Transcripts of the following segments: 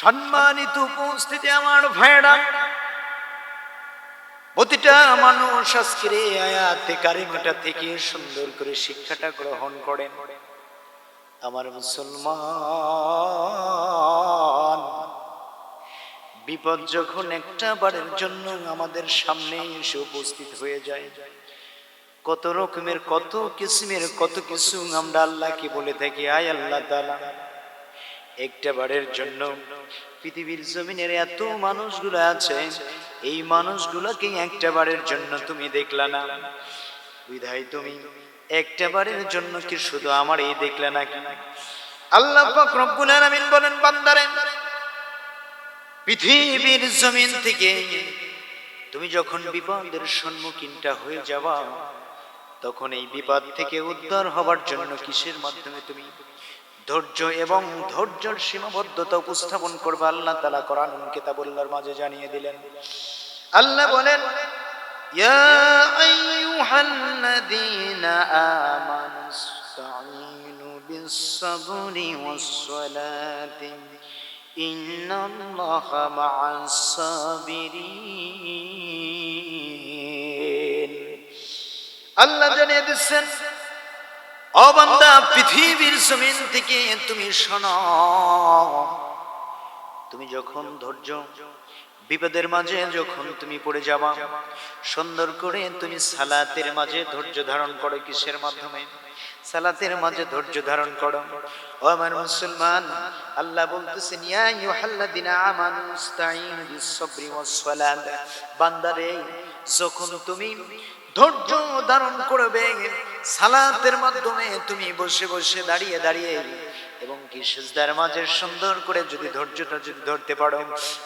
সম্মানিত উপস্থিতি আমার ভাইরা। প্রতিটা মানুষ আজকের এই আয়াতে কারিমাটা থেকে সুন্দর করে শিক্ষাটা গ্রহণ করেন। আমার মুসলমান, বিপদ যখন একটা বারের জন্য আমাদের সামনে এসে উপস্থিত হয়ে যায়, কত রকমের, কত কিসমের, কত কিছু আমরা আল্লাহকে বলে থাকি, আয় আল্লাহ তাআলা। একটা বারের জন্য পৃথিবীর জমিনের এত মানুষগুলো আছে, এই মানুষগুলোকে একটা বারের জন্য তুমি দেখলা না? বিধায় তুমি একটা বারের জন্য কি শুধু আমার এই দেখলে নাকি আল্লাহ পাক রব্বুল আলামিন বলেন, বান্দারে, পৃথিবীর জমিন থেকে তুমি যখন বিপদের সম্মুখীনটা হয়ে যাওয়া তখন এই বিপদ থেকে উদ্ধার হবার জন্য কিসের মাধ্যমে তুমি ধৈর্য এবং ধৈর্যের সীমাবদ্ধতা উপস্থাপন করবে আল্লাহ তালা কোরআন কিতাবুল্লাহর মাঝে জানিয়ে দিলেন। আল্লাহ বলেন আল্লাহ জানিয়ে দিচ্ছেন অবান্দা পৃথিবীর জমিন থেকে তুমি শোনো। তুমি যখন ধৈর্য, বিপদের মাঝে যখন তুমি পড়ে যাবা, সুন্দর করে তুমি সালাতের মাঝে ধৈর্য ধারণ করো কিসের মাধ্যমে? সালাতের মাঝে ধৈর্য ধারণ করো। ও আমার মুসলমান, আল্লাহ বলতেছেন ইয়া আইয়ুহাল্লাযিনা আমানু ইসতাঈনু বিস-সাবরি ওয়াস-সালাত। বান্দারে, যখন তুমি ধৈর্য ধারণ করবে। সালাতের মাধ্যমে তুমি বসে বসে দাঁড়িয়ে দাঁড়িয়ে এবং কি সিজদার মাঝে সুন্দর করে যদি ধৈর্যটা যদি ধরতে পারো,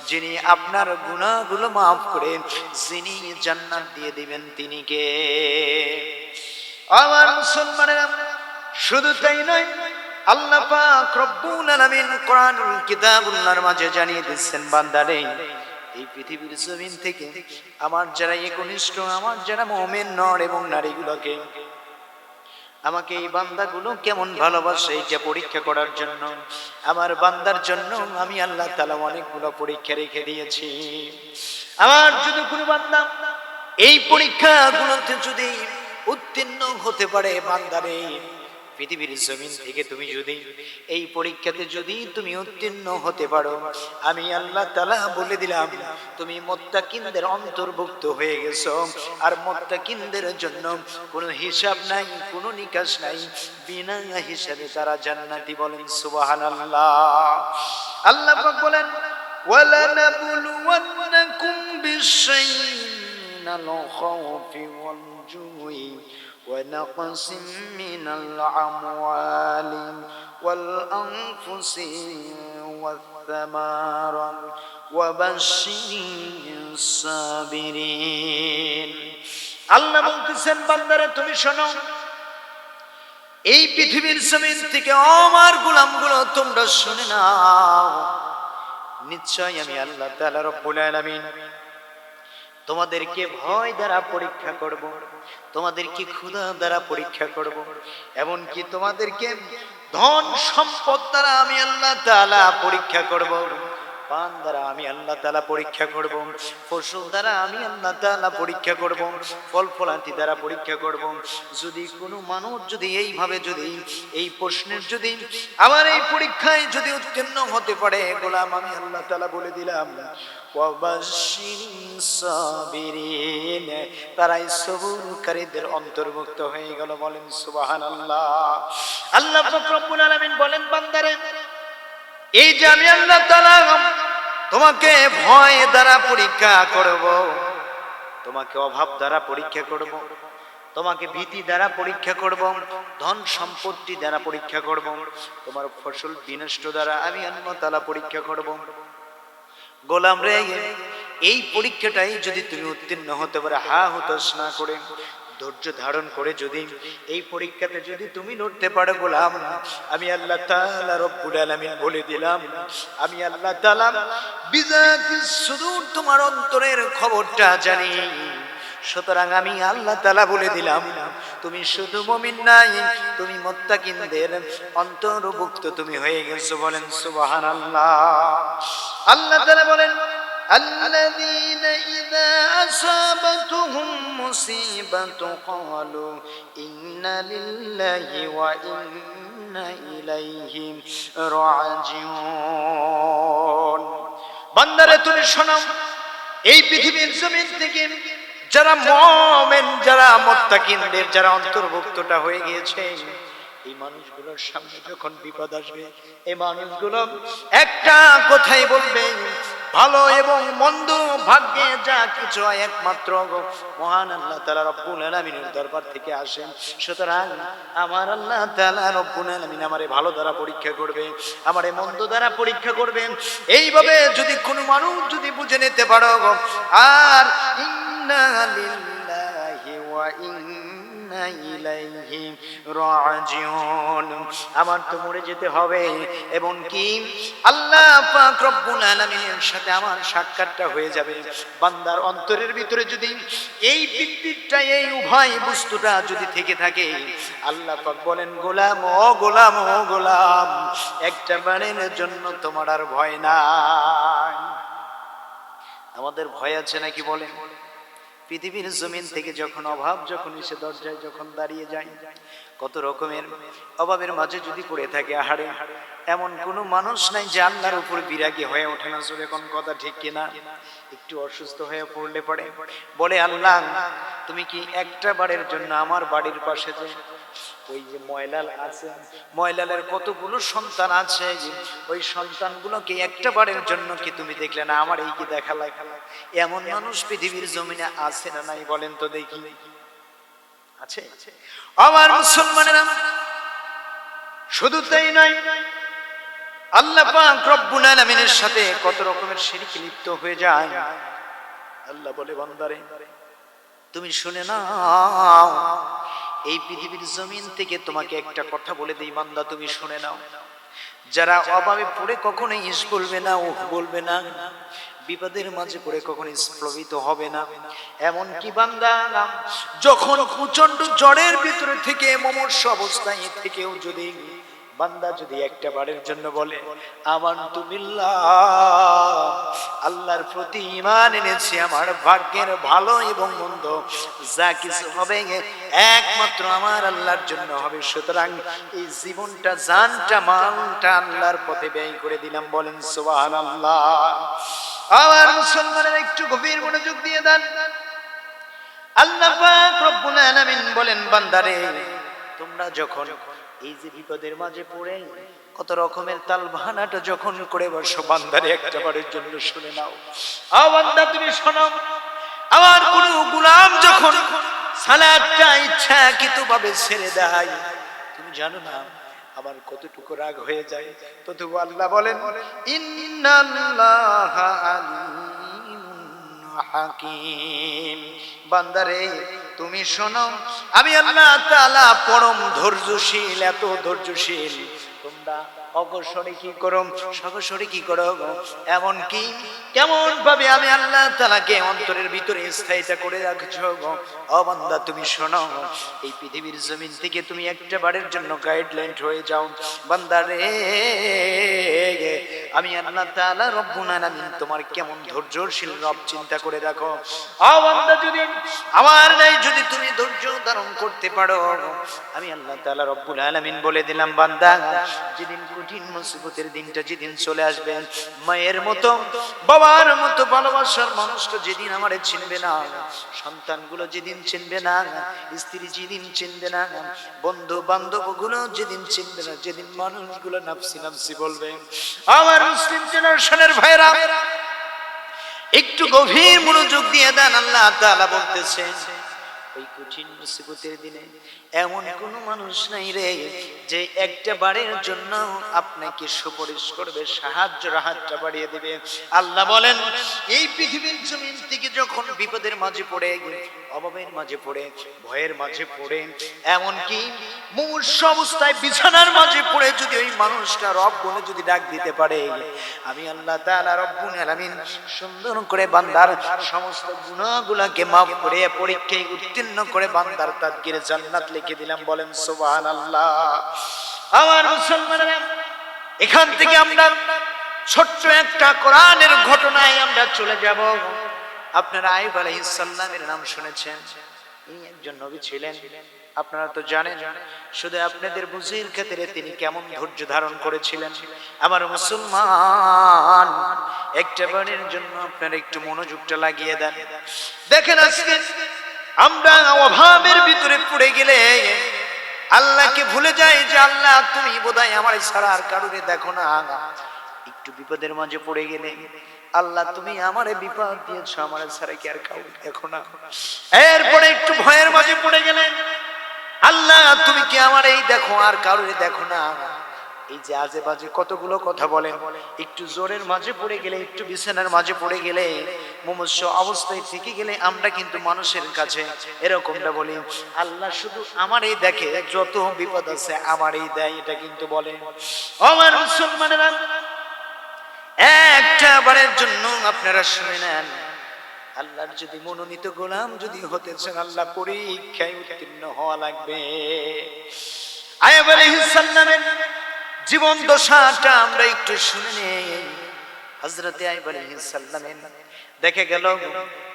যিনি আপনার গুনাহগুলো মাফ করে, যিনি জান্নাত দিয়ে দিবেন তিনি কে? আমার মুসলমানেরা, শুধু তাই নয়, আল্লাহ পাক রব্বুল আলামিন কোরআনুল কিতাবুল্লাহর মাঝে জানিয়ে দিচ্ছেন, বান্দারে এই পৃথিবীর জমিন থেকে আমার যারা একনিষ্ঠ, আমার যারা মোমেন নর এবং নারীগুলোকে আমাকে এই বান্দাগুলো কেমন ভালোবাসে এইটা পরীক্ষা করার জন্য, আমার বান্দার জন্য আমি আল্লাহ তালা অনেকগুলো পরীক্ষা রেখে দিয়েছি। আমার যদি কোনো বান্দা এই পরীক্ষাগুলোতে যদি উত্তীর্ণ হতে পারে বান্দারে পৃথিবীর জমিন থেকে তুমি যদি এই পরীক্ষাতে যদি তুমি উত্তীর্ণ হতে পারো আমি আল্লাহ তালা বলে দিলাম তুমি মোত্তাকিনদের অন্তর্ভুক্ত হয়ে গেছো আর মোত্তাকিনদের জন্য কোনো হিসাব নাই কোনো নিকাশ নাই বিনা হিসাবে তারা জান্নাতি বলেন সুবহানাল্লাহ আল্লাহ পাক বলেন ولنبلونكم بشيء من الخوف والجوع ونقص من الأموال والأنفس والثمرات وبشر الصابرين আল্লাহ বলতেছেন বান্দারে তুমি শোনো এই পৃথিবীর জমিন থেকে আমার গোলামগুলো তোমরা শুনে নাও নিশ্চয় আমি আল্লাহ তাআলা রব্বুল আলামিন তোমাদেরকে ভয় দ্বারা পরীক্ষা করব। তোমাদেরকে ক্ষুধা দ্বারা পরীক্ষা করব। এমনকি তোমাদেরকে ধন সম্পদ দ্বারা আমি আল্লাহ তালা পরীক্ষা করব। পান দ্বারা আমি আল্লাহ তাআলা পরীক্ষা করব, ফসল দ্বারা আমি আল্লাহ তাআলা পরীক্ষা করব, ফল ফলান্তি দ্বারা পরীক্ষা করব। যদি কোনো মানুষ যদি এইভাবে যদি এই প্রশ্নের যদি আমার এই পরীক্ষায় যদি উত্তীর্ণ হতে পারে, গোলাম আমি আল্লাহ তাআলা বলে দিলাম তারাই সবুরকারীদের অন্তর্ভুক্ত হয়ে গেল, বলেন সুবহানাল্লাহ। আল্লাহ আলামিন বলেন, বান্দারে এই যে আমি আল্লাহ তোমাকে ভয় দ্বারা পরীক্ষা করব, তোমাকে অভাব দ্বারা পরীক্ষা করব, তোমাকে ভীতি দ্বারা পরীক্ষা করব, ধন সম্পত্তি দ্বারা পরীক্ষা করব, তোমার ফসল বিনষ্ট দ্বারা আমি আল্লাহ তাআলা পরীক্ষা করব। গোলাম রে, এই পরীক্ষাটাই যদি তুমি উত্তীর্ণ হতে পারে, হা হুতাশ না করে ধৈর্য ধারণ করে যদি এই পরীক্ষাতে যদি তুমি লড়তে পারো গোলাম, আমি আল্লাহ তাআলা রব্বুল আলামিন বলে দিলাম, আমি আল্লাহ তাআলা বিজাতি সুদূর তোমার অন্তরের খবরটা জানি। সুতরাং আমি আল্লাহ তাআলা বলে দিলাম, তুমি শুধু মুমিন নাই, তুমি মুত্তাকিনদের অন্তর্ভুক্ত তুমি হয়ে গেছো বলেন সুবহানাল্লাহ। আল্লাহ তাআলা বলেন الذين إذا أصابتهم مصيبة قالوا إنا لله وإنا إليه راجعون বান্দারে তুমি শোনো এই পৃথিবীর জমিন থেকে যারা মমেন যারা মোত্তাকিনদের যারা অন্তর্ভুক্তটা হয়ে গিয়েছে এই মানুষগুলোর সামনে যখন বিপদ আসবে এই মানুষগুলো একটা কথাই বলবে ভালো এবং মন্দ ভাগ্যে যা কিছু হয় একমাত্র মহান আল্লাহ তাআলা রব্বুল আলামিনের দরবার থেকে আসেন। সুতরাং আমার আল্লাহ তালা রব্বুল আলামিন আমারে ভালো দ্বারা পরীক্ষা করবে, আমারে মন্দ দ্বারা পরীক্ষা করবেন। এইভাবে যদি কোনো মানুষ যদি বুঝে নিতে পারো আর ইন্না লিল্লাহি ওয়া ইন্না আমার তো মরে যেতে হবে এবং কি আল্লাহ রব্বুল সাথে আমার সাক্ষাৎটা হয়ে যাবে। বান্দার অন্তরের ভিতরে যদি এই বিদ্যুৎটা এই উভয় বস্তুটা যদি থেকে থাকে, আল্লাহ বলেন, গোলাম ও গোলাম ও গোলাম, একটা বারের জন্য তোমার আর ভয় নাই। আমাদের ভয় আছে নাকি বলেন? পৃথিবীর জমিন থেকে যখন অভাব, যখন এসে দরজায় যখন দাঁড়িয়ে যায়, কত রকমের অভাবের মাঝে যদি পড়ে থাকে আহারে, এমন কোনো মানুষ নাই যে আল্লাহর উপর বিরাগী হয়ে ওঠে না চলে কোন কথা ঠিক কিনা? একটু অসুস্থ হয়ে পড়লে পড়ে বলে, আল্লাহ, তুমি কি একটা বারের জন্য আমার বাড়ির পাশে যে ওই যে ময়লাল আছে, ময়লালের কতগুলো সন্তান আছে ওই সন্তানগুলোকে একটা বারের জন্য কি তুমি দেখলে না? আমার এই কি দেখা লাগে এমন মানুষ পৃথিবীর জমিনে আছে না নাই বলেন তো দেখি। আছে? আমার মুসলমানেরা শুধু তাই নয়, আল্লাহ পাক রব্বুল আলামিনের সাথে কত রকমের শিরক লিপ্ত হয়ে যায়। আল্লাহ বলে, বান্দারে, তুমি শুনে নাও এই পৃথিবীর জমিন থেকে তোমাকে একটা কথা বলে দিই, বান্দা, তুমি শুনে নাও। যারা অভাবে পড়ে কখনো ইস বলবে না ও বলবে না। বিপদের মাঝে পড়ে কখনো স্প্লবিত হবে না। এমন কি বান্দা, যখন প্রচণ্ড জ্বরের ভিতরে থেকে মমর্ষ অবস্থায় থেকেও যদি বান্দা যদি একটা বারের জন্য বলে আমার তুমিল্লাহ আল্লাহর প্রতি ইমান এনেছি, আমার ভাগ্যের ভালো এবং মন্দ যা কিছু হবে, একমাত্র আমার আল্লাহর জন্য হবে। সুতরাং এই জীবনটা, জানটা মানটা আল্লাহর পথে ব্যয় করে দিলাম। বলেন সুবাহান আল্লাহ আমার মুসলমানের একটু গভীর মনোযোগ দিয়ে দেন। আল্লাহ বলেন, বান্দারে, তোমরা যখন এই যে বিপদের মাঝে পড়ে, কত রকমের তাল বাহানাটা যখন করে বসো, বান্দারে একটা বারের জন্য শুনে নাও। আও তুমি শোনো, আমার কোন গুলাম যখন সালাদটা ইচ্ছা কিন্তু ভাবে ছেড়ে দেয়, তুমি জানো না, আমার কতটুকু রাগ হয়ে যায়। ততটুকু আল্লাহ বলেন, ইন্নাল্লাহা আলিমুন হাকিম। বান্দারে তুমি শোনো আমি আল্লাহ তাআলা পরম ধৈর্যশীল এত ধৈর্যশীল। তোমরা অগসরে কি করো সগসরে কি করো এমন কি? কেমন ভাবে আমি আল্লাহ তালাকে অন্তরের ভিতরে স্থায়ীটা করে রাখছো ও তুমি শোনো, এই পৃথিবীর জমিন থেকে তুমি একটা বারের জন্য গাইডলাইন হয়ে যাও। বান্দা রে, আমি আল্লাহ তাআলা রব্বুল আলামিন তোমার কেমন ধৈর্যশীল রব চিন্তা করে রাখো। ও বান্দা, যদি আমার নাই যদি তুমি ধৈর্য ধারণ করতে পারো, আমি আল্লাহ তাআলা রব্বুল আলামিন বলে দিলাম, বান্দা, যেদিন কঠিন মুসিবতের দিনটা যেদিন চলে আসবে, মায়ের মতো, বাবার মতো ভালোবাসার মানুষটা যেদিন আমারে চিনবে না, সন্তানগুলো যেদিন চিনবে না, স্ত্রী যেদিন চিনবে না বন্ধু বান্ধবগুলো যেদিন চিনবে না, যেদিন মানুষগুলো নাফসি নাফসি বলবে। আমার মুসলিম জেনারেশনের ভাইরা, একটু গভীর মনোযোগ দিয়ে দেন, আল্লাহ তাআলা বলতেছেন, ওই কঠিন মুসিবতের দিনে এমন কোন মানুষ নাই রে যে একটা বারের জন্য আপনাকে সুপারিশ করবে, সাহায্য হাতটা বাড়িয়ে দিবে। আল্লাহ বলেন, এই পৃথিবীর জমিন থেকে যখন বিপদের মাঝে পড়ে, অভাবের মাঝে পড়ে, ভয়ের মাঝে পড়ে এমন কি মুমূর্ষ অবস্থায় বিছানার মাঝে পড়ে যদি ওই মানুষটা রব বলে যদি ডাক দিতে পারে, আমি আল্লাহ তাআলা রব্বুল আলামিন সুন্দর করে বান্দার সমস্ত গুনাহগুলোকে মাফ করে, পরীক্ষায় উত্তীর্ণ করে বান্দার তাদগিরে জান্নাত লিখে দিলাম, বলেন, সুবহানাল্লাহ। আমার মুসলমানেরা, এখান থেকে আমরা ছোট্ট একটা কোরআনের ঘটনায় আমরা চলে যাব। আপনারা আইব আলাইহিসসালামের নাম শুনেছেন। এই একজন নবী ছিলেন। আপনারা তো জানেন, শুধু আপনাদের বুঝির ক্ষেত্রে তিনি কেমন ধৈর্য ধারণ করেছিলেন। আমার মুসলমান, একটা বারের জন্য আপনারা একটু মনোযোগটা লাগিয়ে দেন। দেখেন আজকে আমরা অভাবের ভিতরে পড়ে গেলে আল্লাহকে ভুলে যাই যে আল্লাহ, তুমি বোধহয় আমার ছাড়া আর কারুরে দেখো না। একটু বিপদের মাঝে পড়ে গেলে আল্লাহ, তুমি আমারে বিপদ দিয়েছ, আমার ছাড়া কি আর কাউকে দেখো না। এরপরে একটু ভয়ের মাঝে পড়ে গেলে আল্লাহ, তুমি কি আমার এই দেখো, আর কারোরে দেখো না। এই যে আজে বাজে কতগুলো কথা বলেন, একটু জোরের মাঝে পড়ে গেলে, একটু বিছানার মাঝে পড়ে গেলে, মুমূর্ষ অবস্থায় থেকে গেলে আমরা কিন্তু মানুষের কাছে এরকমটা বলি, আল্লাহ শুধু আমারই দেখে, যত বিপদ আছে আমার এই দেয়, এটা কিন্তু বলে আমার মুসলমানেরা, একটা বারের জন্য আপনারা শুনে নেন, আল্লাহর যদি মনোনীত গোলাম যদি হতে চান, আল্লাহ পরীক্ষায় উত্তীর্ণ হওয়া লাগবে। আয়াব আলাইহিস সালামের জীবন দশাটা আমরা একটু শুনে নেই। আলাইহিস সালামের। দেখে গেল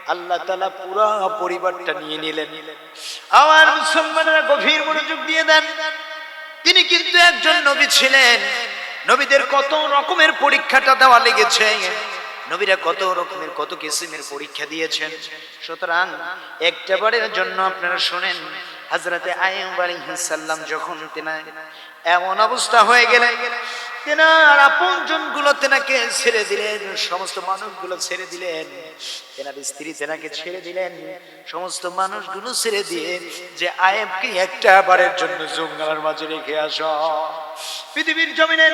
আল্লাহ তালা পুরো পরিবারটা নিয়ে নিলেন। আমার মুসলমানরা গভীর মনোযোগ দিয়ে দেন। তিনি কিন্তু একজন নবী ছিলেন। নবীদের কত রকমের পরীক্ষাটা দেওয়া লেগেছে। নবীরা কত রকমের, কত কিসিমের পরীক্ষা দিয়েছেন। সুতরাং একটা বারের জন্য আপনারা শোনেন হাজরাতে আলাইহিস যখন তেনা এমন অবস্থা হয়ে গেলেন, তেনার আপন জনগুলো তেনাকে ছেড়ে দিলেন, সমস্ত মানুষগুলো ছেড়ে দিলেন। তেনার স্ত্রী তেনাকে ছেড়ে দিলেন, সমস্ত মানুষগুলো ছেড়ে দিয়ে যে আয়েবকে একটা বারের জন্য জঙ্গলের মাঝে রেখে আস। পৃথিবীর জমিনের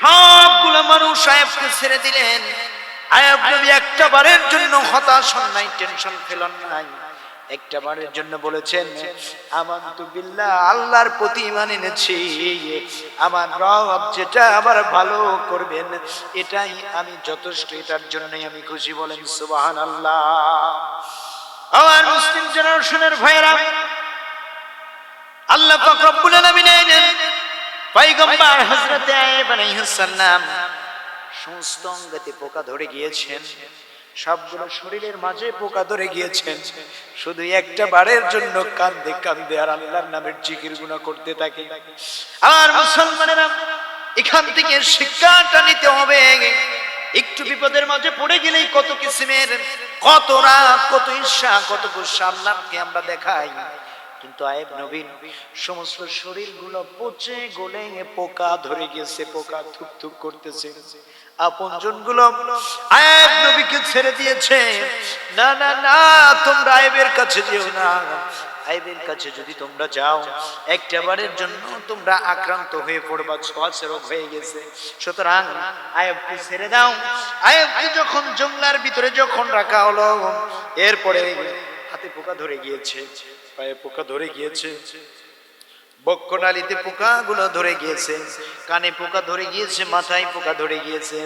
সবগুলো মানুষ আয়েবকে ছেড়ে দিলেন। আয়াব নবী একটা বারের জন্য হতাশ নাই, টেনশন ফেলন নাই। একটা বারের জন্য বলেছেন আমার তো বিল্লাহ, আল্লাহর প্রতি ইমান এনেছি। আমার রব যেটা আমার ভালো করবেন, এটাই আমি যথেষ্ট, এটার জন্যই আমি খুশি বলেন সুবাহান আল্লাহ আমার মুসলিম জেনারেশনের ভাইয়েরা, আল্লাহ পাক রব্বুল আলামিন পয়গম্বর হযরতে আয়েব আলাইহিস সালাম সমস্ত অঙ্গতে পোকা ধরে গিয়েছেন। সবগুলো শরীরের মাঝে পোকা ধরে গিয়েছেন শুধু একটা বারের জন্য কান্দে কান্দে আর আল্লাহর নামের জিকির গুণা করতে থাকে। আর মুসলমানেরা এখান থেকে শিক্ষাটা নিতে হবে। একটু বিপদের মাঝে পড়ে গেলেই কত কিসিমের, কত রাগ, কত ঈর্ষা, কত গুসা আল্লাহকে আমরা দেখাই। কিন্তু আয়েব নবীন, সমস্ত শরীরগুলো পচে গলে পোকা ধরে গেছে, পোকা থুক থুক করতেছে। আপনজনগুলো আয়েব নবীকে ছেড়ে দিয়েছে। না না না, তোমরা আয়েবের কাছে যেও না। আইবের কাছে যদি তোমরা যাও একটা বারের জন্য তোমরা আক্রান্ত হয়ে পড়বা, ছোঁয়াচে রোগ হয়ে গেছে। সুতরাং আয়বকে ছেড়ে দাও। আয়বকে যখন জঙ্গলার ভিতরে যখন রাখা হলো, এরপরে হাতে পোকা ধরে গিয়েছে। পায়ে পোকা ধরে গিয়েছে। বক্ষনালীতে পোকা গুলো ধরে গিয়েছে। কানে পোকা ধরে গিয়েছে, মাথায় পোকা ধরে গিয়েছে।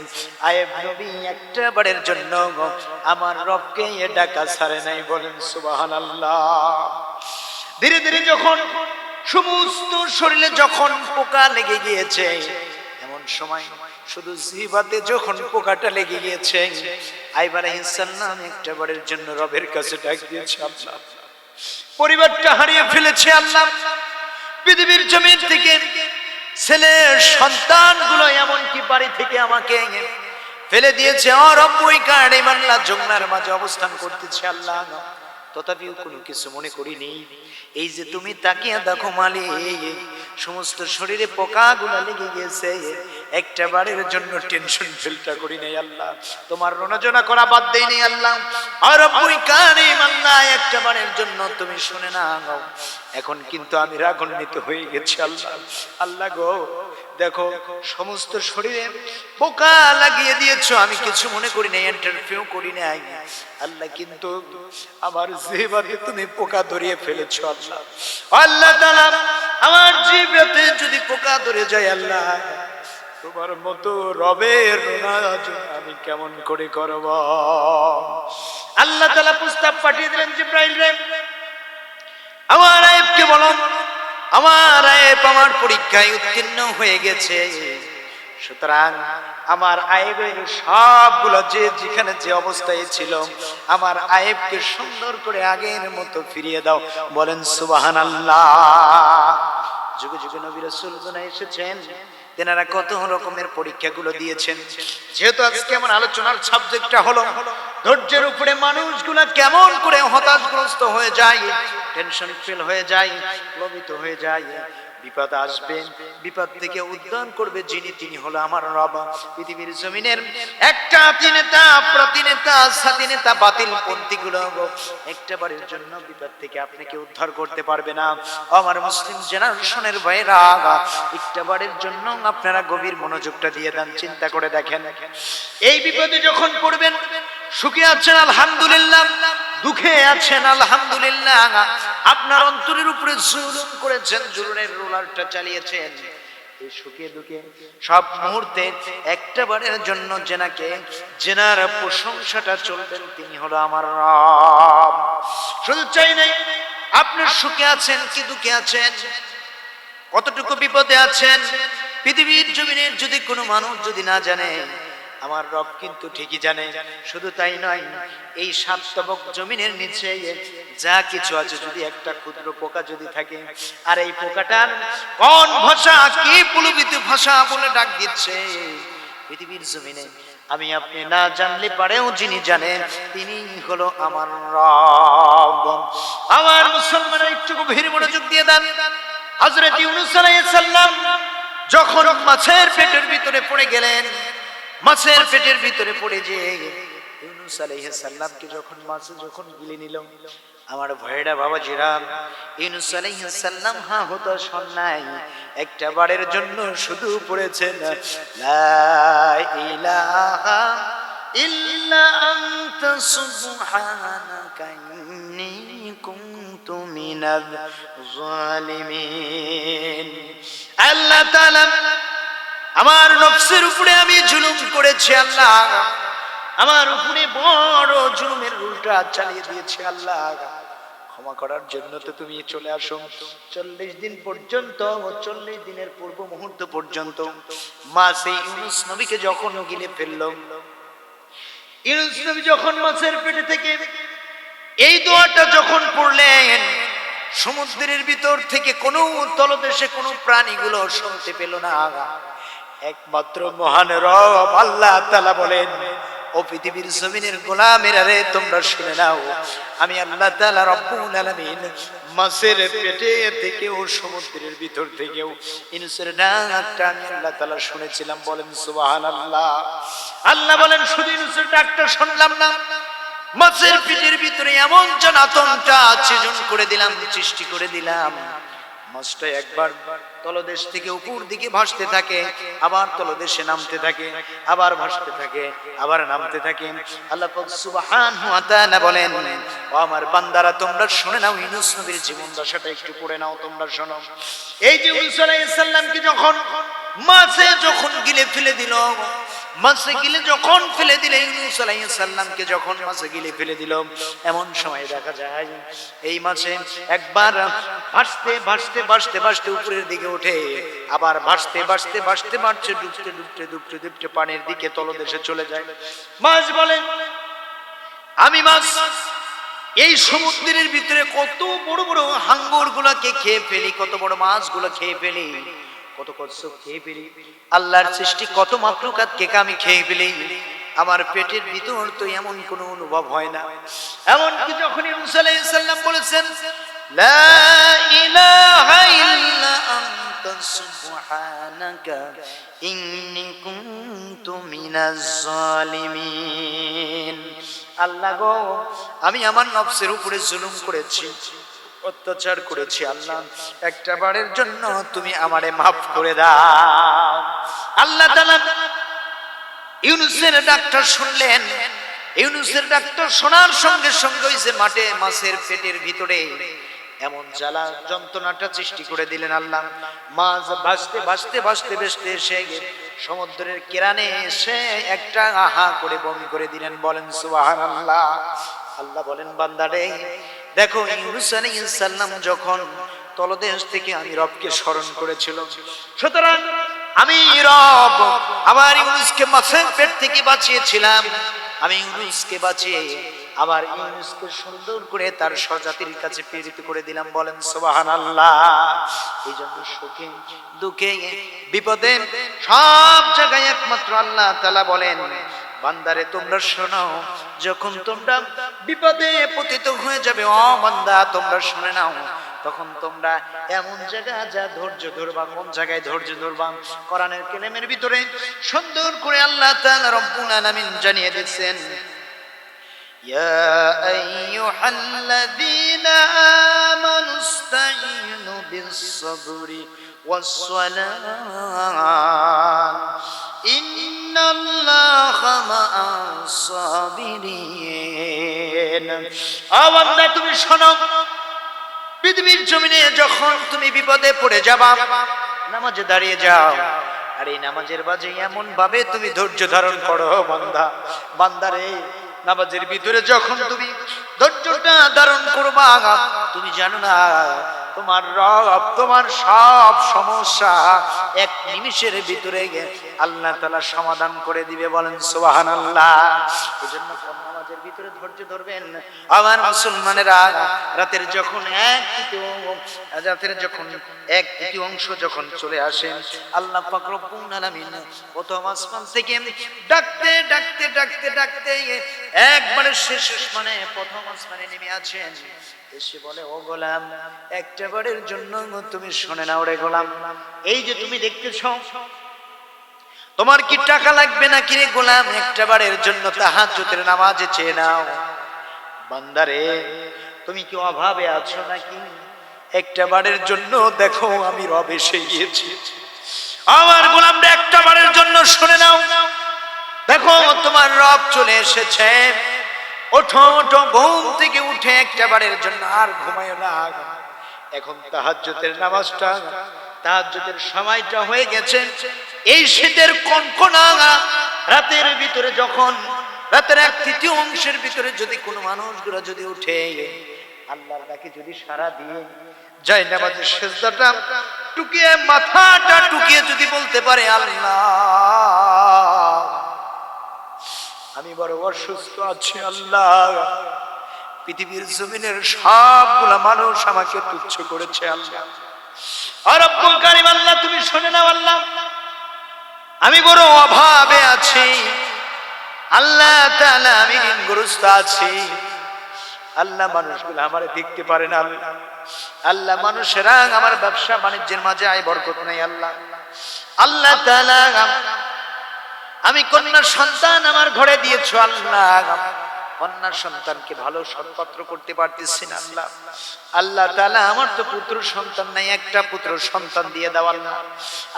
একটা বারের জন্য আমার রবকে এ ডাকা ছাড়ে নাই বলেন সুবাহান ধীরে ধীরে যখন সমস্ত শরীরে যখন পোকা লেগে গিয়েছে, এমন সময় শুধু জিবাতে যখন পোকাটা লেগে গিয়েছে আইবার ইনসাল্লাম একটা বারের জন্য রবের কাছে ডাক দিয়েছে, আল্লাহ। পরিবারটা হারিয়ে ফেলেছে আল্লাহ। পৃথিবীর জমির থেকে ছেলের সন্তানগুলো এমনকি বাড়ি থেকে আমাকে ফেলে দিয়েছে। অরব্বই কারণে মাল্লা জঙ্গলার মাঝে অবস্থান করতেছে আল্লাহ। তথাপিও কোনো কিছু মনে করিনি। এই যে তুমি তাকিয়া দেখো মালি সমস্ত শরীরে পোকা গুলা লেগে গেছে একটা বারের জন্য টেনশন ফিলটা করি নাই আল্লাহ। তোমার রণজনা করা বাদ দেই নাই আল্লাহ। আর ওই কানে মাল্লা একটা বারের জন্য তুমি শুনে না এখন কিন্তু আমি রাগান্বিত হয়ে গেছি আল্লাহ। আল্লাহ গো দেখো, সমস্ত শরীরে পোকা লাগিয়ে দিয়েছ, আমি কিছু মনে করি নাই ইন্টারফিউ করি নাই। আল্লাহ কিন্তু আমার জিহ্বাতে তুমি পোকা ধরিয়ে ফেলেছো, আল্লাহ। আল্লাহ তাআলা আমার জিহ্বাতে যদি পোকা ধরে যায়, আল্লাহ, তোমার মতো রবের আমি কেমন করে করব? আল্লাহ তাআলা প্রস্তাব পাঠিয়ে দিলেন জিব্রাইল রে। আমার আয়েবকে বলো আমার আয়েব আমার পরীক্ষায় উত্তীর্ণ হয়ে গেছে। সুতরাং আমার আয়েবের সবগুলো যে যেখানে যে অবস্থায় ছিল, আমার আয়েবকে সুন্দর করে আগের মতো ফিরিয়ে দাও। বলেন সুবাহান আল্লাহ যুগে যুগে নবীর সুলতনা এসেছেন। তেনারা কত রকমের পরীক্ষাগুলো দিয়েছেন। যেহেতু আজকে আমার আলোচনার সাবজেক্টটা হলো, ধৈর্যের উপরে মানুষগুলা কেমন করে হতাশগ্রস্ত হয়ে যায় টেনশন ফিল হয়ে যায়, প্লবিত হয়ে যায় বিপদ আসবে, বিপদ থেকে উদ্ধার করবে যিনি, তিনি হলো আমার রব। পৃথিবীর জমিনের একটা নেতা প্রতিনেতা সাথী নেতা বাতিল পন্থী গুলো একটা বারের জন্য বিপদ থেকে আপনাকে উদ্ধার করতে পারবে না। আমার মুসলিম জেনারেশনের ভাইরা একটা বারের জন্য আপনারা গভীর মনোযোগটা দিয়ে দেন, চিন্তা করে দেখেন। এই বিপদে যখন পড়বেন সুখে আছেন, আলহামদুলিল্লাহ। দুঃখে আছেন, আলহামদুলিল্লাহ। আপনার অন্তরের উপরে জুলুম করেছেন, জুলুমের রোলারটা চালিয়েছেন। সুখে সব মুহূর্তে একটা বারের জন্য জেনাকে, জেনার প্রশংসাটা চলবেন, তিনি হলো আমার রব। শুধু চাই নাই, আপনি সুখে আছেন কি দুঃখে আছেন? কতটুকু বিপদে আছেন? পৃথিবীর জমিনের যদি কোনো মানুষ যদি না জানে আমার রব কিন্তু ঠিকই জানে, শুধু তাই নয়, এই সাতবক জমিনের নিচে যা কিছু আছে, যদি একটা ক্ষুদ্র পোকা যদি থাকে, আর এই পোকাটার কোন ভাষা, কি পুলবিত ভাষা বলে ডাক দিচ্ছে? পৃথিবীর জমিনে আমি আপনি না জানলে পারেও যিনি জানেন তিনি হলো আমার রব। আমার মুসলমানের একটু গভীর মনোযোগ দিয়ে দেন। হযরত ইউনূস আলাইহিস সালাম যখন মাছের পেটের ভিতরে পড়ে গেলেন মাছের পেটের ভিতরে পড়ে যে ইউনুস আলাইহিস যখন মাছ যখন গিলে নিল, আমার ভয়টা বাবা জিরাম ইউনুস আলাইহিস সালাম হা হতো সন্নাই একটা বারের জন্য শুধু পড়েছেন, লা ইলাহা ইল্লা আনতা সুবহানাকা ইন্নী কুনতু মিনাজ জালিমিন আল্লাহ তাআলা আমার নফসের উপরে আমি জুলুম করেছি আল্লাহ। আমার উপরে বড় জুলুমের উল্টা চালিয়ে দিয়েছি আল্লাহ। ক্ষমা করার জন্য তো তুমি চলে আসো। চল্লিশ দিন পর্যন্ত চল্লিশ দিনের পূর্ব মুহূর্ত পর্যন্ত মা সেই ইউনুস নবীকে যখন গিলে ফেলল, ইউনুস নবী যখন মাছের পেটে থেকে এই দোয়াটা যখন পড়লেন, সমুদ্রের ভিতর থেকে কোনো তলদেশে কোনো প্রাণীগুলো শুনতে পেল না। একমাত্র মহান রব আল্লাহ তালা বলেন, ও পৃথিবীর জমিনের গোলামেরা রে তোমরা শুনে নাও, আমি আল্লাহ তালা রব্বুল আলামিন মাছের পেটে থেকেও সমুদ্রের ভিতর থেকেও ইনসের ডাকটা আমি আল্লাহ তালা শুনেছিলাম। বলেন, সুবহানাল্লাহ। আল্লাহ আল্লাহ বলেন, শুধু ইনসের ডাকটা শুনলাম না, মাছের পেটের ভিতরে এমন জনাতনটা সৃজন করে দিলাম, সৃষ্টি করে দিলাম। মাছটা একবার তলদেশ থেকে উপর দিকে ভাসতে থাকে, আবার তলদেশে নামতে থাকে, আবার ভাসতে থাকে, আবার নামতে থাকে। আল্লাহ সুবহানাহু ওয়া তাআলা বলেন, ও আমার বান্দারা, তোমরা শুনে নাও, ইউনূস নবীর জীবন দশাটা একটু পড়ে নাও, তোমরা শোনো। এই যে ইউনূস আলাইহিস সালামকে যখন মাছে যখন গিলে ফেলে দিল মাছে গিলে যখন ফেলে দিলে ইউনূস আলাইহিস সালামকে যখন মাছে গিলে ফেলে দিল, এমন সময় দেখা যায়, এই মাছে একবার ভাসতে ভাসতে ভাসতে ভাসতে উপরের দিকে ওঠে, আবার ভাসতে ভাসতে ভাসতে ভাসছে ডুবতে ডুবতে ডুবতে ডুবতে পানির দিকে তলদেশে চলে যায়। মাছ বলেন আমি মাছ এই সমুদ্রের ভিতরে কত বড় বড় হাঙ্গর গুলাকে খেয়ে ফেলি, কত বড় মাছগুলো খেয়ে ফেলি। কত কষ্ট খেয়ে ফেলি। আল্লাহর সৃষ্টি কত মাকলুকাত কেকে আমি খেয়ে ফেলি। আমার পেটের ভিতর তো এমন কোনো অনুভব হয় না। এমন কি যখন ইউনুস আলাইহিস সালাম বলেছেন লা ইলাহা ইল্লা আনতা সুবহানাকা ইন্নী কুনতু মিনাজ জালিমিন। আল্লাহ গো আমি আমার নফসের উপরে জুলুম করেছি। অত্যাচার করেছি আল্লাহ। একটা বারের জন্য তুমি আমারে মাফ করে দাও। আল্লাহ ইউনুসের ডাক্তার শুনলেন। ইউনুসের ডাক্তার শোনার সঙ্গে সঙ্গে ওই যে মাঠে মাছের পেটের ভিতরে এমন জ্বালা যন্ত্রণাটা সৃষ্টি করে দিলেন আল্লাহ। মাছ ভাসতে ভাসতে ভাসতে, ভেসতে এসে সমুদ্রের কেরানে এসে একটা আহা করে বমি করে দিলেন। বলেন, সুবহানাল্লাহ। আল্লাহ বলেন, বান্দারে দেখো আলাইহিস যখন তলদেশ থেকে আমি রবকে স্মরণ করেছিল, সুতরাং আমি রব, আমার ইউনুসকে মাছের পেট থেকে বাঁচিয়েছিলাম। আমি ইউনুসকে বাঁচিয়ে আবার ইউনুসকে সুন্দর করে তার স্বজাতির কাছে প্রেরিত করে দিলাম, বলেন সোবাহান আল্লাহ এই জন্য সুখে, দুঃখে, বিপদে, সব জায়গায় একমাত্র আল্লাহ তালা বলেন বান্দারে, তোমরা শোনাও। যখন তোমরা বিপদে পতিত হয়ে যাবে অ বান্দা, তোমরা শুনে নাও। তখন তোমরা এমন জায়গা যা ধৈর্য ধরবা, কোন জায়গায় ধৈর্য ধরবা? কোরআনের কেলেমের ভিতরে সুন্দর করে আল্লাহ তাআলা রব্বুল আলামিন জানিয়ে দিচ্ছেন, ইয়া আইয়ুহাল্লাযীনা আমানু ইস্তাঈনু বিস-সাবরি ওয়াস সালাত তুমি শোনো, পৃথিবীর জমিনে যখন তুমি বিপদে পড়ে যাবা, নামাজে দাঁড়িয়ে যাও। আর এই নামাজের বাজে এমন ভাবে তুমি ধৈর্য ধারণ করো, বান্দা। বান্দারে নামাজের ভিতরে যখন তুমি ধৈর্যটা ধারণ করবা, তুমি জানো না, তোমার রব, তোমার সব সমস্যা এক নিমিষের ভিতরে আল্লাহ তালা সমাধান করে দিবে বলেন সোহান আল্লাহ ভিতরে ধৈর্য ধরবেন? আমার মুসলমানেরা রাতের যখন এক রাতের যখন এক তৃতীয় অংশ যখন চলে আসেন আল্লাহ পাক আলামিন প্রথম আসমান থেকে ডাকতে ডাকতে ডাকতে ডাকতে একবারে শেষ মানে প্রথম আসমানে নেমে আছেন। এসে বলে, ও গোলাম, একটা বারের জন্য তুমি শোনে নাও রে গোলাম। এই যে তুমি দেখতেছ তোমার কি টাকা লাগবে না কিরে গোলাম? একটা বারের জন্য তাহাজ্জুদের নামাজে চেয়ে নাও। বান্দারে, তুমি কি অভাবে আছো নাকি? একটা বারের জন্য দেখো আমি রব এসে গিয়েছি। আমার গোলামরা একটা বারের জন্য শুনে নাও। দেখো, তোমার রব চলে এসেছে। ওঠো ওঠো, ঘুম থেকে উঠে একটা বারের জন্য আর ঘুমায় না। এখন তাহাজ্জুদের নামাজটা তাহাজ্জুদের সময়টা হয়ে গেছে। এই শীতের কনকনা রাতের ভিতরে যখন, রাতের এক তৃতীয় অংশের ভিতরে যদি কোনো মানুষগুলো যদি উঠে, আল্লাহর ডাকে যদি সারা দিয়ে যায় নামাজের সেজদাটা টুকিয়ে, মাথাটা টুকিয়ে যদি বলতে পারে, আল্লাহ, আমি বড় অসুস্থ আছি, আল্লাহ। পৃথিবীর জমিনের সবগুলা মানুষ আমাকে তুচ্ছ করেছে, আল্লাহ। তুমি শুনে নাও আল্লাহ। আমি বড় অভাবে আছি। আল্লাহ আমি ঋণগ্রস্ত আছি। আল্লাহ মানুষগুলো আমার দেখতে পারে না আল্লাহ। মানুষেরা আমার ব্যবসা বাণিজ্যের মাঝে আয় বরকত নাই আল্লাহ। আল্লাহ আমি কন্যার সন্তান আমার ঘরে দিয়েছ আল্লাহ। কন্যার সন্তানকে ভালো সৎপাত্র করতে পারতেছি না আল্লাহ। আল্লাহ তালা আমার তো পুত্র সন্তান নাই, একটা পুত্র সন্তান দিয়ে দেওয়াল না।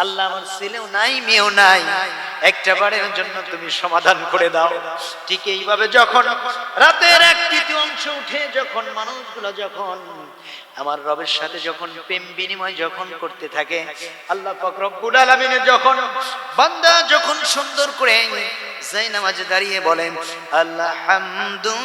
আল্লাহ আমার ছেলেও নাই, মেয়েও নাই। একটা বারের জন্য তুমি সমাধান করে দাও। ঠিক এইভাবে যখন রাতের এক তৃতীয় অংশ উঠে, যখন মানুষগুলো যখন আমার রবের সাথে যখন প্রেম বিনিময় যখন করতে থাকে, আল্লাহ যখন বান্দা যখন সুন্দর করে যাই নামাজে দাঁড়িয়ে বলেন, আলহামদুলিল্লাহি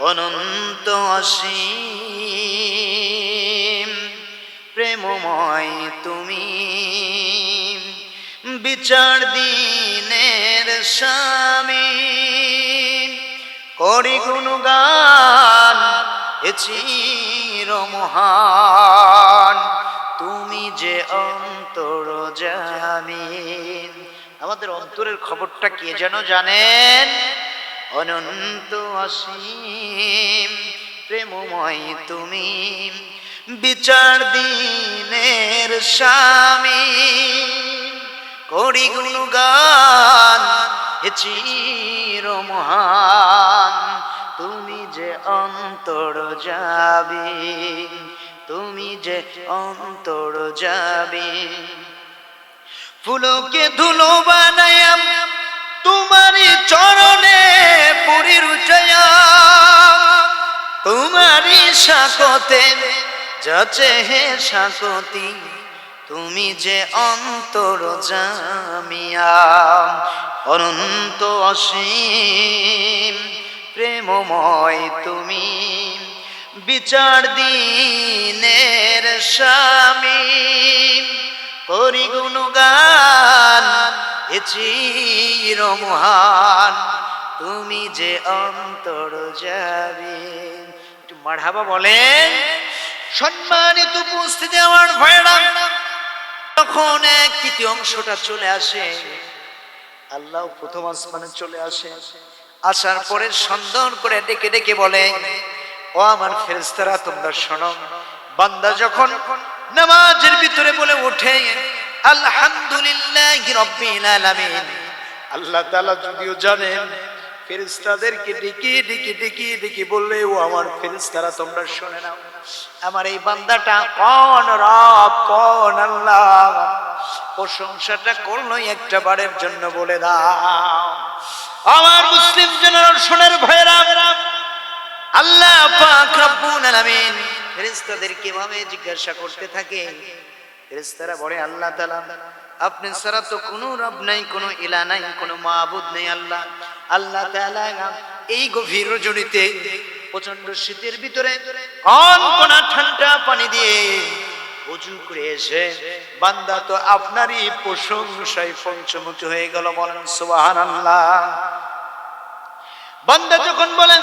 অনন্ত অসীম, প্রেমময় তুমি। বিচার দিনের স্বামী, করি গুণগান চির মহান তুমি যে অন্তর জামিন। আমাদের অন্তরের খবরটা কে যেন জানেন? অনন্ত অসীম, প্রেমময় তুমি, বিচার দিনের স্বামী। করি গুণগান চির মহান তুমি যে অন্তর যাবে, তুমি যে অন্তর যাবে। ফুলকে ধুলো বানায়াম তোমারই চরণে পুরীর উঠয়া তোমারই সাকতে যাচে হে সাকতি, তুমি যে অন্তর জামিয়া। অনন্ত অসীম, প্রেমময় তুমি, বিচার দিনের স্বামী। করি গুণগান এ চির মহান তুমি যে অন্তর যাবে। একটু মাঢাবা বলেন, সম্মানিত উপস্থিতি আমার ভয়রা তখন এক তৃতীয় অংশটা চলে আসে। আল্লাহ প্রথম আসমানে চলে আসে। আসার পরে সুন্দর করে ডেকে ডেকে বলে, ও আমার ফেরেস্তারা তোমরা শোনো, বান্দা যখন নামাজের ভিতরে বলে ওঠে আলহামদুলিল্লাহ রব্বিল আলামিন। আল্লাহ তাআলা যদিও জানেন ফেরেস্তাদেরকে ডেকে ডেকে ডেকে ডেকে বললে, ও আমার ফেরেস্তারা তোমরা শুনে নাও। আমার এই বান্দাটা কোন রব, কোন আল্লাহ। প্রশংসাটা করল একটা বারের জন্য বলে দাও। আমার মুসলিম জেনারেশনের ভয়েরা আল্লাহ পাক রব্বুল আলামিন ফেরেশতাদের কীভাবে জিজ্ঞাসা করতে থাকে ফেরেশতারা বলে, আল্লাহ তাআলা, আপনি ছাড়া তো কোনো রব নাই, কোনো ইলা নাই, কোনো মাবুদ নেই আল্লাহ। আল্লাহ তাআলা এই গভীর রজনীতে প্রচণ্ড শীতের ভিতরে কোন কোন ঠান্ডা পানি দিয়ে অজু করে এসে বান্দা তো আপনারই প্রশংসায় পঞ্চমুখী হয়ে গেল, বলেন সুবহানাল্লাহ। বান্দা যখন বলেন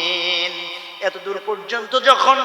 এত দূর পর্যন্ত যখন